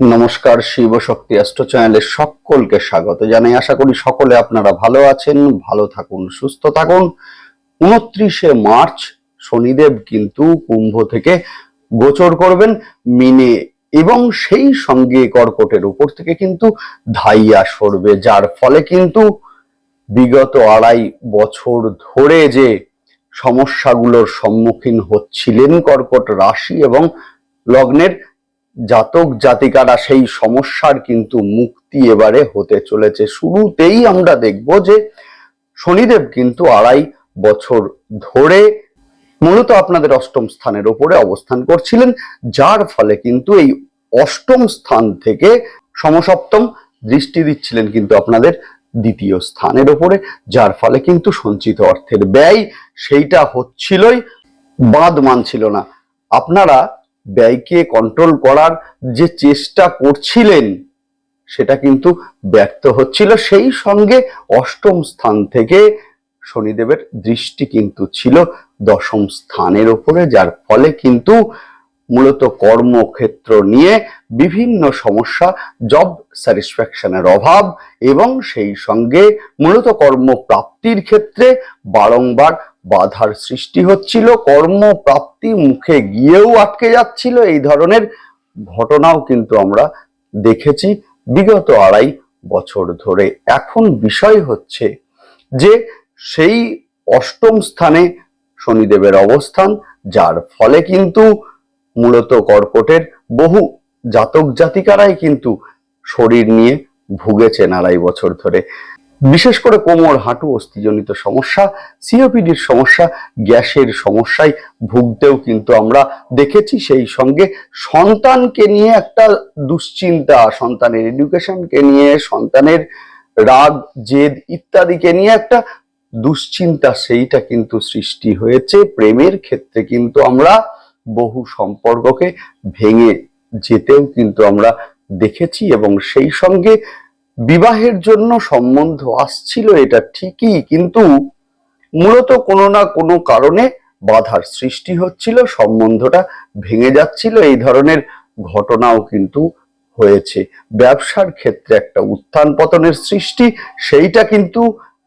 নমস্কার, শিব শক্তি অ্যাস্ট্রো চ্যানেলে সকলকে স্বাগত জানাই। আশা করি সকলে আপনারা ভালো আছেন, ভালো থাকুন, সুস্থ থাকুন। উনত্রিশে মার্চ, শনিদেব কিন্তু কুম্ভ থেকে গোচর করবেন মিনে এবং সেই সঙ্গে কর্কটের উপর থেকে কিন্তু ধাইয়া সরবে, যার ফলে কিন্তু বিগত আড়াই বছর ধরে যে সমস্যাগুলোর সম্মুখীন হচ্ছিলেন কর্কট রাশি এবং লগ্নের জাতক জাতিকারা সেই সমস্যার কিন্তু মুক্তি এবারে হতে চলেছে। শুরুতেই আমরা দেখব যে শনিদেব কিন্তু আড়াই বছর ধরে মূলত আপনাদের অষ্টম স্থানের ওপরে অবস্থান করছিলেন, যার ফলে কিন্তু এই অষ্টম স্থান থেকে সমসপ্তম দৃষ্টি দিচ্ছিলেন কিন্তু আপনাদের দ্বিতীয় স্থানের ওপরে, যার ফলে কিন্তু সঞ্চিত অর্থের ব্যয় সেইটা হচ্ছিলই বাদ মানছিল না। আপনারা ব্যয়কে কন্ট্রোল করার যে চেষ্টা করছিলেন, সেটা কিন্তু ব্যর্থ হচ্ছিল। সেই সঙ্গে অষ্টম স্থান থেকে শনিদেবের দৃষ্টি কিন্তু ছিল দশম স্থানের ওপরে, যার ফলে কিন্তু মূলত কর্মক্ষেত্র নিয়ে বিভিন্ন সমস্যা জব স্যাটিসফ্যাকশনের অভাব এবং সেই সঙ্গে মূলত কর্মপ্রাপ্তির ক্ষেত্রে বারংবার বাধার সৃষ্টি হচ্ছিল, কর্মপ্রাপ্তি মুখে গিয়েও আটকে যাচ্ছিল। এই ধরনের ঘটনাও কিন্তু আমরা দেখেছি বিগত আড়াই বছর ধরে। এখন বিষয় হচ্ছে যে সেই অষ্টম স্থানে শনিদেবের অবস্থান, যার ফলে কিন্তু মূলত কর্কটের বহু জাতক জাতিকারাই কিন্তু শরীর নিয়ে ভুগেছেন আড়াই বছর ধরে। বিশেষ করে কোমর, হাঁটু, অস্থিজনিত সমস্যা, সিওপিডির সমস্যা, গ্যাসের সমস্যায় ভুগতেও কিন্তু আমরা দেখেছি সেই সঙ্গে সন্তানকে নিয়ে একটা দুশ্চিন্তা, সন্তানের এডুকেশনকে নিয়ে, সন্তানের রাগ, জেদ ইত্যাদিকে নিয়ে একটা দুশ্চিন্তা সেইটা কিন্তু সৃষ্টি হয়েছে। প্রেমের ক্ষেত্রে কিন্তু আমরা বহু সম্পর্ককে ভেঙে যেতেও কিন্তু আমরা দেখেছি এবং সেই সঙ্গে বিবাহের জন্য সম্বন্ধ আসছিল এটা ঠিকই, কিন্তু মূলত কোনো না কোনো কারণে বাধার সৃষ্টি হচ্ছিল, সম্বন্ধটা ভেঙে যাচ্ছিল, এই ধরনের ঘটনাও কিন্তু হয়েছে। ব্যবসার ক্ষেত্রে একটা উত্থান পতনের সৃষ্টি, সেইটা কিন্তু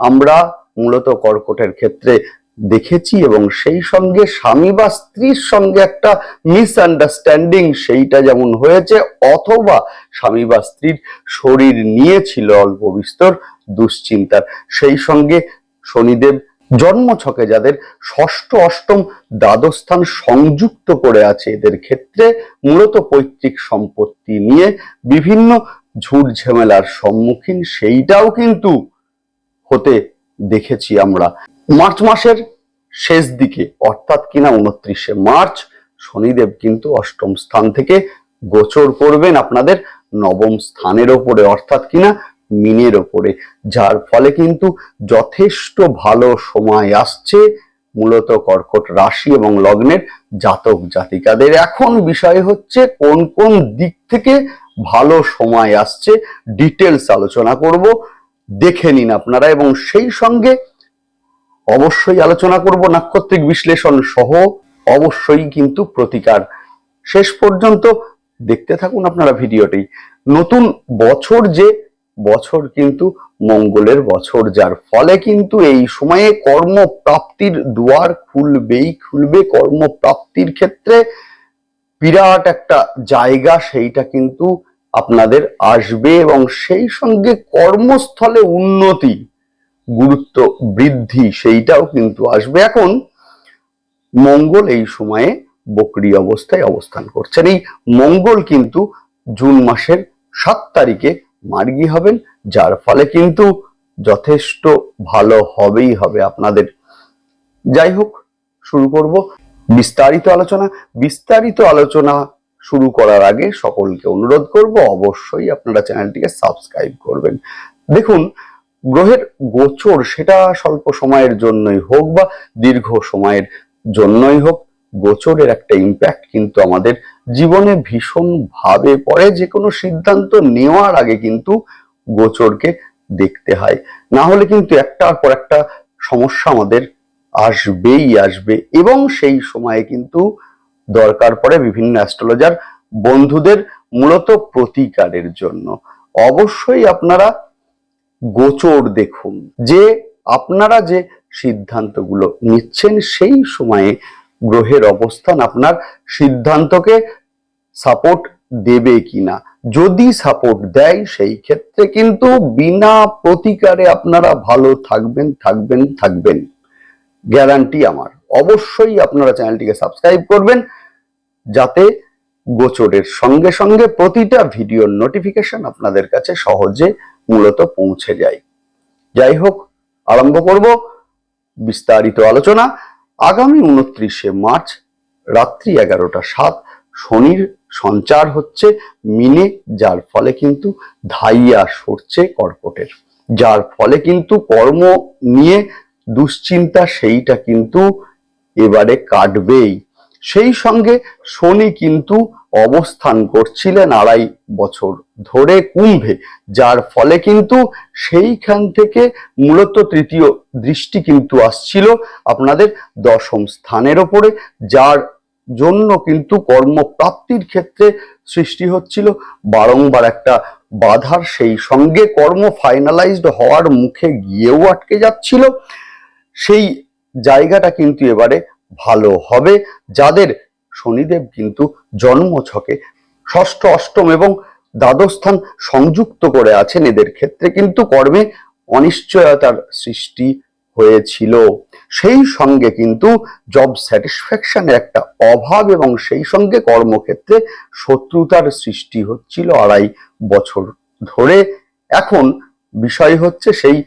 আমরা মূলত কর্কটের ক্ষেত্রে দেখেছি এবং সেই সঙ্গে স্বামী বা স্ত্রীর সঙ্গে একটা মিসআন্ডারস্ট্যান্ডিং সেইটা যেমন হয়েছে, অথবা স্বামী বা স্ত্রীর শরীর নিয়েছিল অল্প বিস্তর দুশ্চিন্তার। সেই সঙ্গে শনিদেব জন্ম ছকে যাদের ষষ্ঠ, অষ্টম দ্বাদশ স্থান সংযুক্ত করে আছে এদের ক্ষেত্রে মূলত পৈতৃক সম্পত্তি নিয়ে বিভিন্ন ঝুট ঝামেলার সম্মুখীন সেইটাও কিন্তু হতে দেখেছি আমরা। মার্চ মাসের শেষ দিকে, অর্থাৎ কিনা উনত্রিশে মার্চ, শনিদেব কিন্তু অষ্টম স্থান থেকে গোচর করবেন আপনাদের নবম স্থানের ওপরে, অর্থাৎ কিনা মিনের ওপরে, যার ফলে কিন্তু যথেষ্ট ভালো সময় আসছে মূলত কর্কট রাশি এবং লগ্নের জাতক জাতিকাদের। এখন বিষয় হচ্ছে কোন কোন দিক থেকে ভালো সময় আসছে, ডিটেলস আলোচনা করব, দেখে নিন আপনারা এবং সেই সঙ্গে অবশ্যই আলোচনা করব, নাক্ষত্রিক বিশ্লেষণ সহ অবশ্যই কিন্তু প্রতিকার। শেষ পর্যন্ত দেখতে থাকুন আপনারা ভিডিওটি। নতুন বছর যে বছর কিন্তু মঙ্গলের বছর, যার ফলে কিন্তু এই সময়ে কর্মপ্রাপ্তির দুয়ার খুলবেই খুলবে। কর্মপ্রাপ্তির ক্ষেত্রে বিরাট একটা জায়গা সেইটা কিন্তু আপনাদের আসবে এবং সেই সঙ্গে কর্মস্থলে উন্নতি গুরুত্ব বৃদ্ধি সেইটাও কিন্তু আসবে। এখন মঙ্গল এই সময়ে বকরি অবস্থায় অবস্থান করছেন। এই মঙ্গল কিন্তু জুন মাসের সাত তারিখে মার্গী হবেন, যার ফলে কিন্তু যথেষ্ট ভালো হবেই হবে আপনাদের। যাই হোক, শুরু করব বিস্তারিত আলোচনা। বিস্তারিত আলোচনা শুরু করার আগে সকলকে অনুরোধ করব, অবশ্যই আপনারা চ্যানেলটিকে সাবস্ক্রাইব করবেন। দেখুন গ্রহের গোচর সেটা স্বল্প সময়ের জন্যই হোক বা দীর্ঘ সময়ের জন্যই হোক, গোচরের একটা ইম্প্যাক্ট কিন্তু আমাদের জীবনে ভীষণ ভাবে পড়ে। যে কোনো সিদ্ধান্ত নেওয়ার আগে কিন্তু গোচরকে দেখতে হয়। না হলে কিন্তু একটার পর একটা সমস্যা আমাদের আসবেই আসবে এবং সেই সময়ে কিন্তু দরকার পড়ে বিভিন্ন অ্যাস্ট্রোলজার বন্ধুদের মূলত প্রতিকারের জন্য। অবশ্যই আপনারা গোচর দেখুন। যে আপনারা যে সিদ্ধান্তগুলো নিচ্ছেন সেই সময়ে গ্রহের অবস্থান আপনার সিদ্ধান্তকে সাপোর্ট দেবে কিনা। যদি সাপোর্ট দেয়, সেই ক্ষেত্রে কিন্তু বিনা প্রতিকারে আপনারা ভালো থাকবেন থাকবেন থাকবেন। গ্যারান্টি আমার। অবশ্যই আপনারা চ্যানেলটিকে সাবস্ক্রাইব করবেন, যাতে গোচরের সঙ্গে সঙ্গে প্রতিটা ভিডিওর নোটিফিকেশন আপনাদের কাছে সহজে মূলত পৌঁছে যায় যাই হোক, আরম্ভ করব বিস্তারিত আলোচনা। আগামী উনত্রিশে মার্চ, রাত্রি এগারোটা সাত, শনির সঞ্চার হচ্ছে মিনে, যার ফলে কিন্তু ধাইয়া সরছে কর্কটের। যার ফলে কিন্তু কর্ম নিয়ে দুশ্চিন্তা সেইটা কিন্তু এবারে কাটবেই। সেই সঙ্গে শনি কিন্তু অবস্থান করছিলেন আড়াই বছর ধরে কুম্ভে, যার ফলে কিন্তু সেইখান থেকে মূলত তৃতীয় দৃষ্টি কিন্তু আসছিল আপনাদের দশম স্থানের ওপরে, যার জন্য কিন্তু কর্মপ্রাপ্তির ক্ষেত্রে সৃষ্টি হচ্ছিল। বারংবার একটা বাধার সেই সঙ্গে কর্ম ফাইনালাইজড হওয়ার মুখে গিয়েও আটকে যাচ্ছিল। সেই জায়গাটা কিন্তু এবারে ভালো হবে। যাদের শনিদেব কিন্তু জন্মছকে ষষ্ঠ, অষ্টম এবং দ্বাদস্থান সংযুক্ত করে আছেন এদের ক্ষেত্রে, কিন্তু কর্মে অনিশ্চয়তার সৃষ্টি হয়েছিল। সেই সঙ্গে কিন্তু জব স্যাটিসফ্যাকশনের একটা অভাব এবং সেই সঙ্গে কর্মক্ষেত্রে শত্রুতার সৃষ্টি হচ্ছিল আড়াই বছর ধরে। এখন বিষয় হচ্ছে সেই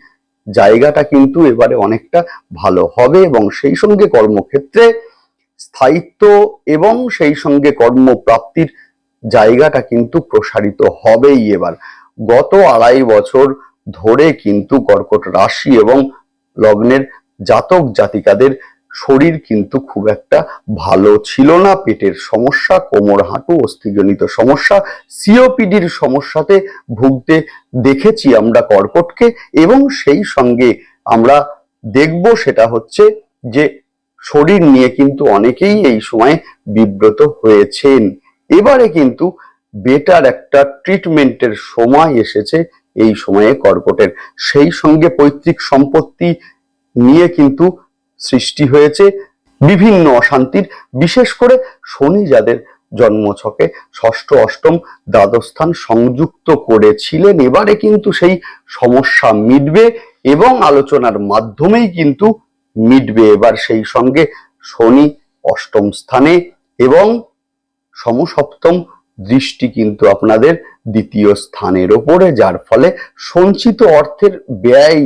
জায়গাটা কিন্তু এবারে অনেকটা ভালো হবে এবং সেই সঙ্গে কর্মক্ষেত্রে স্থায়িত্ব এবং সেই সঙ্গে কর্মপ্রাপ্তির জায়গাটা কিন্তু প্রসারিত হবেই এবার। গত আড়াই বছর ধরে কিন্তু কর্কট রাশি এবং লগ্নের জাতক জাতিকাদের শরীর কিন্তু খুব একটা ভালো ছিল না। পেটের সমস্যা, কোমর হাঁটু, অস্থিজনিত সমস্যা, সিওপিডির সমস্যাতে ভুগতে দেখেছি আমরা কর্কটকে এবং সেই সঙ্গে আমরা দেখব সেটা হচ্ছে যে শরীর নিয়ে কিন্তু অনেকেই এই সময় বিব্রত হয়েছেন। এবারে কিন্তু বেটার একটা ট্রিটমেন্টের সময় এসেছে এই সময়ে কর্কটের। সেই সঙ্গে পৈতৃক সম্পত্তি নিয়ে কিন্তু সৃষ্টি হয়েছে বিভিন্ন অশান্তির। বিশেষ করে শনি যাদের জন্মছকে ষষ্ঠ, অষ্টম দ্বাদস্থান সংযুক্ত করেছিলেন, এবারে কিন্তু সেই সমস্যা মিটবে এবং আলোচনার মাধ্যমেই কিন্তু মিটবে এবার সেই সঙ্গে শনি অষ্টম স্থানে এবং সমসপ্তম দৃষ্টি কিন্তু আপনাদের দ্বিতীয় স্থানের ওপরে, যার ফলে সঞ্চিত অর্থের ব্যয়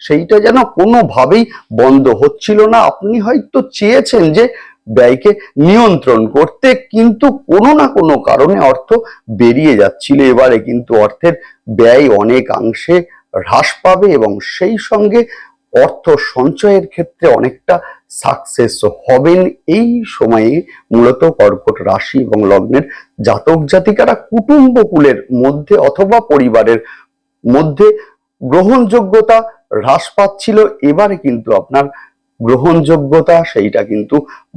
সেইটা যেন কোনোভাবেই বন্ধ হচ্ছিল না। আপনি হয়তো চেয়েছেন যে ব্যয়কে নিয়ন্ত্রণ করতে, কিন্তু কোনো না কোনো কারণে অর্থ বেরিয়ে যাচ্ছিল। এবারে কিন্তু অর্থের ব্যয় অনেকাংশে হ্রাস পাবে এবং সেই সঙ্গে অর্থ সঞ্চয়ের ক্ষেত্রে অনেকটা সাকসেস হবেন এই সময়ে মূলত কর্কট রাশি এবং লগ্নের জাতক জাতিকারা কুটুম্বকুলের মধ্যে অথবা পরিবারের মধ্যে গ্রহণযোগ্যতা হ্রাস পাচ্ছিল। এবারে কিন্তু আপনার গ্রহণযোগ্যতা সেইটা কিন্তু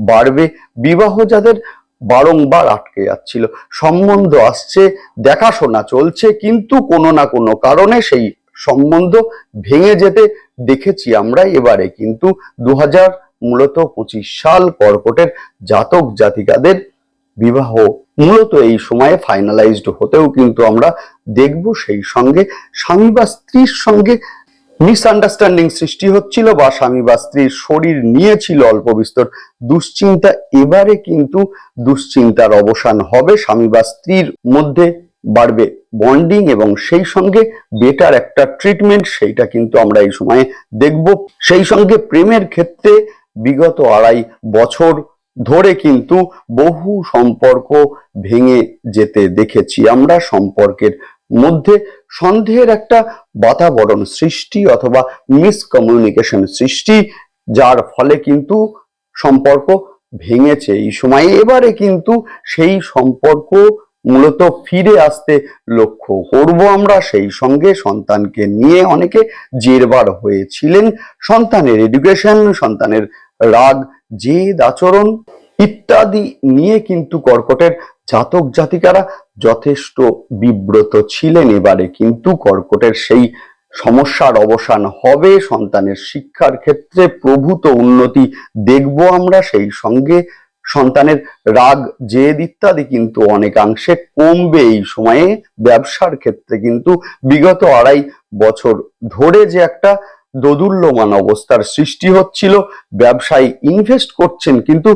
বাড়বে। বিবাহ যাদের বারংবার আটকে যাচ্ছিল, সম্বন্ধ আসছে, দেখাশোনা চলছে, কিন্তু কোনো না কোনো কারণে সেই সম্বন্ধ ভেঙে যেতে দেখেছি আমরা এবারে, কিন্তু দু মূলত পঁচিশ সাল কর্কটের জাতক জাতিকাদের বিবাহ মূলত এই সময়ে ফাইনালাইজড হতেও কিন্তু আমরা দেখব সেই সঙ্গে স্বামী বা স্ত্রীর সঙ্গে মিসআন্ডারস্ট্যান্ডিং সৃষ্টি হচ্ছিল বা স্বামী বা স্ত্রীর শরীর নিয়েছিল অল্প বিস্তর দুশ্চিন্তা। এবারে কিন্তু দুশ্চিন্তার অবসান হবে স্বামী বা স্ত্রীর মধ্যে। বাড়বে। বন্ডিং এবং সেই সঙ্গে বেটার একটা ট্রিটমেন্ট সেইটা কিন্তু আমরা এই সময়ে দেখব। সেই সঙ্গে প্রেমের ক্ষেত্রে বিগত আড়াই বছর ধরে কিন্তু বহু সম্পর্ক ভেঙে যেতে দেখেছি আমরা সম্পর্কের মধ্যে। সন্দেহের একটা বাতাবরণ সৃষ্টি অথবা মিসকমিউনিকেশন সৃষ্টি, যার ফলে কিন্তু সম্পর্ক ভেঙেছে এই সময়ে। এবারে কিন্তু সেই সম্পর্ক মূলত ফিরে আসতে লক্ষ্য করব আমরা সেই সঙ্গে। সন্তানকে নিয়ে অনেকে জেরবার হয়েছিলেন। সন্তানের এডুকেশন সন্তানের রাগ, জেদ, আচরণ ইত্যাদি নিয়ে কিন্তু কর্কটের জাতক জাতিকারা যথেষ্ট বিব্রত ছিলেন। এবারে কিন্তু কর্কটের সেই সমস্যার অবসান হবে। সন্তানের শিক্ষার ক্ষেত্রে প্রভূত উন্নতি দেখব আমরা সেই সঙ্গে। সন্তানের রাগ, জেদ ইত্যাদি কিন্তু অনেকাংশে কমবে এই সময়ে। ব্যবসার ক্ষেত্রে কিন্তু বিগত আড়াই বছর ধরে যে একটা দোদুল্যমান অবস্থার সৃষ্টি হচ্ছিল, ব্যবসায় ইনভেস্ট করছেন কিন্তু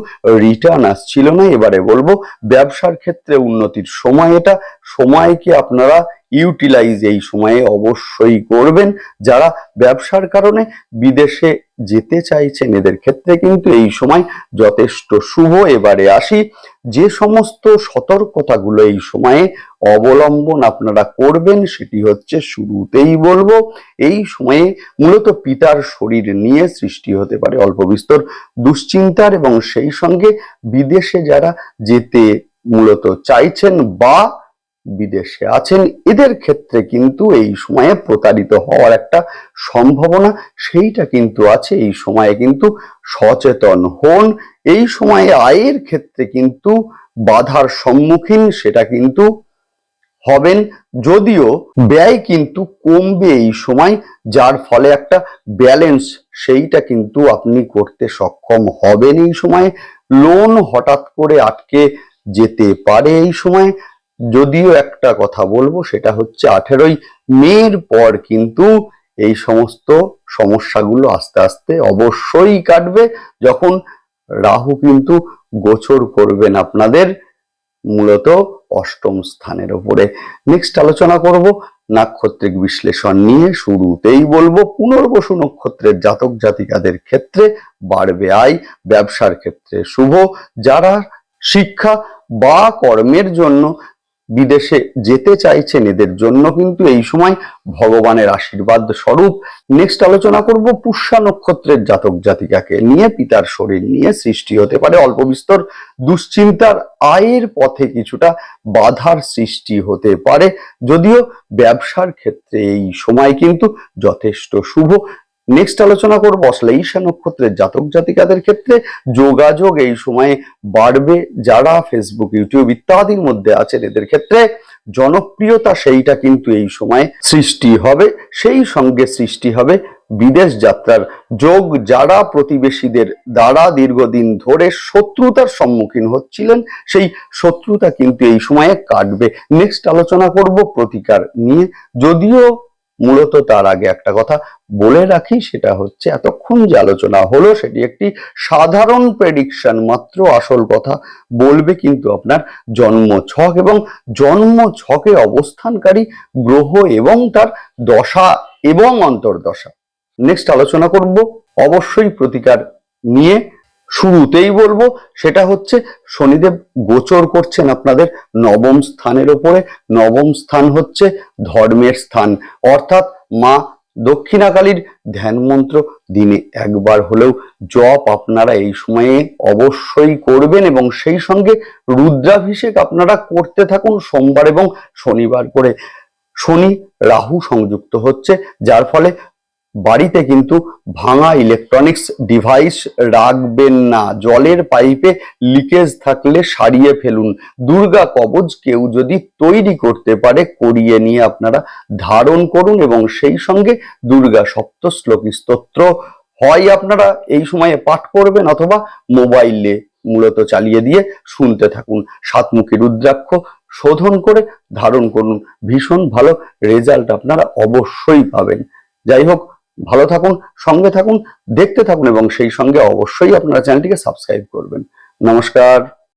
রিটার্ন আসছিল না। এবারে বলব, ব্যবসার ক্ষেত্রে উন্নতির সময় এটা। সময়কে আপনারা ইউটিলাইজ এই সময়ে অবশ্যই করবেন। যারা ব্যবসার কারণে বিদেশে যেতে চাইছেন, এদের ক্ষেত্রে কিন্তু এই সময় যথেষ্ট শুভ। এবারে আসি, যে সমস্ত সতর্কতাগুলো এই সময়ে অবলম্বন আপনারা করবেন, সেটি হচ্ছে শুরুতেই বলব, এই সময়ে মূলত পিতার শরীর নিয়ে সৃষ্টি হতে পারে অল্প বিস্তর দুশ্চিন্তার এবং সেই সঙ্গে বিদেশে যারা যেতে মূলত চাইছেন বা বিদেশে আছেন, এদের ক্ষেত্রে কিন্তু এই সময়ে প্রতারিত হওয়ার একটা সম্ভাবনা, সেইটা কিন্তু আছে। এই সময়ে কিন্তু সচেতন হন, এই সময়ে আয়ের ক্ষেত্রে কিন্তু বাধার সম্মুখীন সেটা কিন্তু হবেন। যদিও ব্যয় কিন্তু কমবে এই সময়, যার ফলে একটা ব্যালেন্স সেইটা কিন্তু আপনি করতে সক্ষম হবেন এই সময়। লোন হঠাৎ করে আটকে যেতে পারে এই সময়। যদিও একটা কথা বলব, সেটা হচ্ছে আঠেরোই মের পর কিন্তু এই সমস্ত সমস্যাগুলো আস্তে আস্তে অবশ্যই কাটবে। যখন রাহু কিন্তু গোচর করবেন আপনাদের, মূলত অষ্টম স্থানের উপরে নেক্সট আলোচনা করব, নাক্ষত্রিক বিশ্লেষণ নিয়ে শুরুতেই বলব, পুনর্বসু নক্ষত্রের জাতক জাতিকাদের ক্ষেত্রে বাড়বে আয়, ব্যবসার ক্ষেত্রে শুভ, যারা শিক্ষা বা কর্মের জন্য বিদেশে যেতে চাইছেন এদের জন্য কিন্তু এই সময় ভগবানের আশীর্বাদ স্বরূপ। নেক্সট আলোচনা করব পুষ্যা নক্ষত্রের জাতক জাতিকাকে নিয়ে, পিতার শরীর নিয়ে সৃষ্টি হতে পারে। অল্প বিস্তর দুশ্চিন্তার আয়ের পথে কিছুটা বাধার সৃষ্টি হতে পারে। যদিও ব্যবসার ক্ষেত্রে এই সময় কিন্তু যথেষ্ট শুভ। নেক্সট আলোচনা করব অশ্লেষা নক্ষত্রের জাতক জাতিকাদের ক্ষেত্রে। যোগাযোগ এই সময়ে বাড়বে, যারা ফেসবুক ইউটিউব ইত্যাদির মধ্যে আছেন এদের ক্ষেত্রে। জনপ্রিয়তা সেইটা কিন্তু এই সময়ে সৃষ্টি হবে, সেই সঙ্গে সৃষ্টি হবে বিদেশ যাত্রার যোগ, যারা প্রতিবেশীদের দ্বারা দীর্ঘদিন ধরে শত্রুতার সম্মুখীন হচ্ছিলেন, সেই শত্রুতা কিন্তু এই সময়ে কাটবে। নেক্সট আলোচনা করব প্রতিকার নিয়ে। যদিও মূলত তার আগে একটা কথা বলে রাখি, সেটা হচ্ছে এতক্ষণ যে আলোচনা হলো সেটি একটি সাধারণ প্রেডিকশন মাত্র, আসল কথা বলবে কিন্তু আপনার জন্ম ছক এবং জন্ম ছকে অবস্থানকারী গ্রহ এবং তার দশা এবং অন্তর্দশা। নেক্সট আলোচনা করব, অবশ্যই প্রতিকার নিয়ে। শুরুতেই বলব, সেটা হচ্ছে শনিদেব গোচর করছেন আপনাদের নবম স্থানের ওপরে। নবম স্থান হচ্ছে ধর্মের স্থান। অর্থাৎ মা দক্ষিণাকালীর ধ্যান মন্ত্র দিনে একবার হলেও জপ আপনারা এই সময়ে অবশ্যই করবেন এবং সেই সঙ্গে রুদ্রাভিষেক আপনারা করতে থাকুন সোমবার এবং শনিবার করে। শনি রাহু সংযুক্ত হচ্ছে, যার ফলে বাড়িতে কিন্তু ভাঙা ইলেকট্রনিক্স ডিভাইস রাখবেন না। জলের পাইপে লিকেজ থাকলে সারিয়ে ফেলুন। দুর্গা কবচ কেউ যদি তৈরি করতে পারে, করিয়ে নিয়ে আপনারা ধারণ করুন এবং সেই সঙ্গে দুর্গা সপ্ত শ্লোকী স্তোত্র হয় আপনারা এই সময়ে পাঠ করবেন অথবা মোবাইলে মূলত চালিয়ে দিয়ে শুনতে থাকুন। সাতমুখী রুদ্রাক্ষ শোধন করে ধারণ করুন। ভীষণ ভালো রেজাল্ট আপনারা অবশ্যই পাবেন। যাই হোক ভালো থাকুন, সঙ্গে থাকুন, দেখতে থাকুন এবং সেই সঙ্গে অবশ্যই আপনারা চ্যানেলটিকে সাবস্ক্রাইব করবেন। নমস্কার।